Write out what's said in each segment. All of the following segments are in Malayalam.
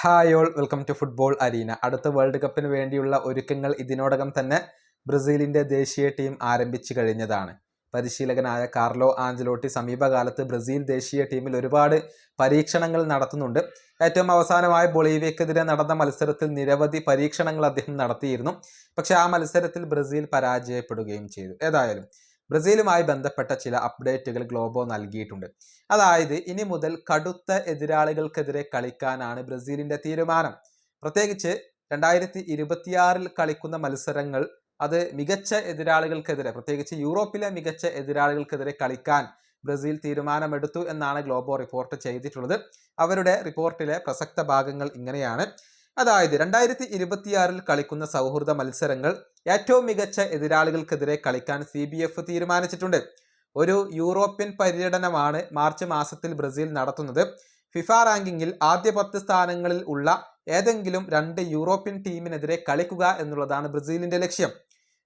Hi all welcome to football arena അടുത്ത വേൾഡ് കപ്പിന് വേണ്ടിയുള്ള ഒരുക്കങ്ങൾ ഇതിനോടകം തന്നെ ബ്രസീലിന്റെ ദേശീയ ടീം ആരംഭിച്ചു കഴിഞ്ഞതാണ്. പരിശീലകനായ കാർലോ ആഞ്ചലോട്ടി സമീപകാലത്ത് ബ്രസീൽ ദേശീയ ടീമിൽ ഒരുപാട് പരീക്ഷണങ്ങൾ നടത്തുന്നുണ്ട്. ഏറ്റവും അവസാനമായ ബൊളീവിയക്കെതിരെ നടന്ന മത്സരത്തിൽ നിരവധി പരീക്ഷണങ്ങൾ അദ്ദേഹം നടത്തിയിരുന്നു. പക്ഷേ ആ മത്സരത്തിൽ ബ്രസീൽ പരാജയപ്പെടുകയും ചെയ്തു. ഏതായാലും ബ്രസീലുമായി ബന്ധപ്പെട്ട ചില അപ്ഡേറ്റുകൾ ഗ്ലോബോ നൽകിയിട്ടുണ്ട്. അതായത് ഇനി മുതൽ കടുത്ത എതിരാളികൾക്കെതിരെ കളിക്കാനാണ് ബ്രസീലിന്റെ തീരുമാനം. പ്രത്യേകിച്ച് രണ്ടായിരത്തി ഇരുപത്തിയാറിൽ കളിക്കുന്ന മത്സരങ്ങൾ അത് മികച്ച എതിരാളികൾക്കെതിരെ പ്രത്യേകിച്ച് യൂറോപ്പിലെ മികച്ച എതിരാളികൾക്കെതിരെ കളിക്കാൻ ബ്രസീൽ തീരുമാനമെടുത്തു എന്നാണ് ഗ്ലോബോ റിപ്പോർട്ട് ചെയ്തിട്ടുള്ളത്. അവരുടെ റിപ്പോർട്ടിലെ പ്രസക്ത ഭാഗങ്ങൾ ഇങ്ങനെയാണ്. അതായത് രണ്ടായിരത്തി ഇരുപത്തിയാറിൽ കളിക്കുന്ന സൗഹൃദ മത്സരങ്ങൾ ഏറ്റവും മികച്ച എതിരാളികൾക്കെതിരെ കളിക്കാൻ സി ബി എഫ് തീരുമാനിച്ചിട്ടുണ്ട്. ഒരു യൂറോപ്യൻ പര്യടനമാണ് മാർച്ച് മാസത്തിൽ ബ്രസീൽ നടത്തുന്നത്. ഫിഫ റാങ്കിങ്ങിൽ ആദ്യ പത്ത് സ്ഥാനങ്ങളിൽ ഉള്ള ഏതെങ്കിലും രണ്ട് യൂറോപ്യൻ ടീമിനെതിരെ കളിക്കുക എന്നുള്ളതാണ് ബ്രസീലിന്റെ ലക്ഷ്യം.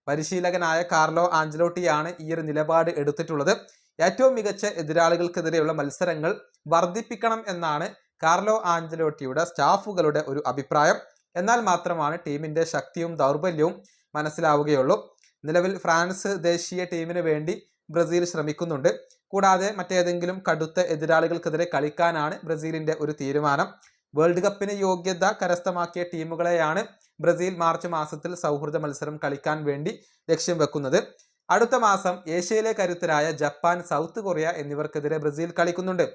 പരിശീലകനായ കാർലോ ആഞ്ചലോട്ടിയാണ് ഈ ഒരു നിലപാട് എടുത്തിട്ടുള്ളത്. ഏറ്റവും മികച്ച എതിരാളികൾക്കെതിരെയുള്ള മത്സരങ്ങൾ വർദ്ധിപ്പിക്കണം എന്നാണ് കാർലോ ആഞ്ചലോട്ടിയുടെ സ്റ്റാഫുകളുടെ ഒരു അഭിപ്രായം. എന്നാൽ മാത്രമാണ് ടീമിന്റെ ശക്തിയും ദൗർബല്യവും മനസ്സിലാവുകയുള്ളൂ. നിലവിൽ ഫ്രാൻസ് ദേശീയ ടീമിന് വേണ്ടി ബ്രസീൽ ശ്രമിക്കുന്നുണ്ട്. കൂടാതെ മറ്റേതെങ്കിലും കടുത്ത എതിരാളികൾക്കെതിരെ കളിക്കാനാണ് ബ്രസീലിന്റെ ഒരു തീരുമാനം. വേൾഡ് കപ്പിന് യോഗ്യത കരസ്ഥമാക്കിയ ടീമുകളെയാണ് ബ്രസീൽ മാർച്ച് മാസത്തിൽ സൗഹൃദ മത്സരം കളിക്കാൻ വേണ്ടി ലക്ഷ്യം വെക്കുന്നത്. അടുത്ത മാസം ഏഷ്യയിലെ കരുത്തരായ ജപ്പാൻ സൗത്ത് കൊറിയ എന്നിവർക്കെതിരെ ബ്രസീൽ കളിക്കുന്നുണ്ട്.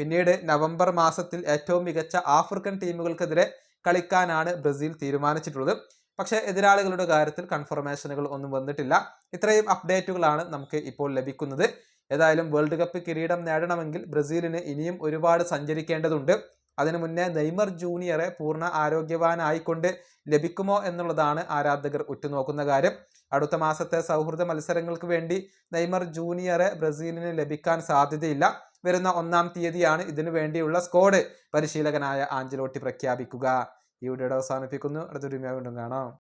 പിന്നീട് നവംബർ മാസത്തിൽ ഏറ്റവും മികച്ച ആഫ്രിക്കൻ ടീമുകൾക്കെതിരെ കളിക്കാനാണ് ബ്രസീൽ തീരുമാനിച്ചിട്ടുള്ളത്. പക്ഷേ എതിരാളികളുടെ കാര്യത്തിൽ കൺഫർമേഷനുകൾ ഒന്നും വന്നിട്ടില്ല. ഇത്രയും അപ്ഡേറ്റുകളാണ് നമുക്ക് ഇപ്പോൾ ലഭിക്കുന്നത്. ഏതായാലും വേൾഡ് കപ്പ് കിരീടം നേടണമെങ്കിൽ ബ്രസീലിന് ഇനിയും ഒരുപാട് സഞ്ചരിക്കേണ്ടതുണ്ട്. അതിനു മുന്നേ നെയ്മർ ജൂനിയറെ പൂർണ ആരോഗ്യവാനായിക്കൊണ്ട് ലഭിക്കുമോ എന്നുള്ളതാണ് ആരാധകർ ഉറ്റുനോക്കുന്ന കാര്യം. അടുത്ത മാസത്തെ സൗഹൃദ മത്സരങ്ങൾക്ക് വേണ്ടി നെയ്മർ ജൂനിയറെ ബ്രസീലിന് ലഭിക്കാൻ സാധ്യതയില്ല. വരുന്ന ഒന്നാം തീയതിയാണ് ഇതിനു വേണ്ടിയുള്ള സ്കോഡ് പരിശീലകനായ ആഞ്ചലോട്ടി പ്രഖ്യാപിക്കുക. ഈ വീഡിയോയുടെ അവസാനിപ്പിക്കുന്നു. അടുത്തൊരു വീണ്ടും കാണാം.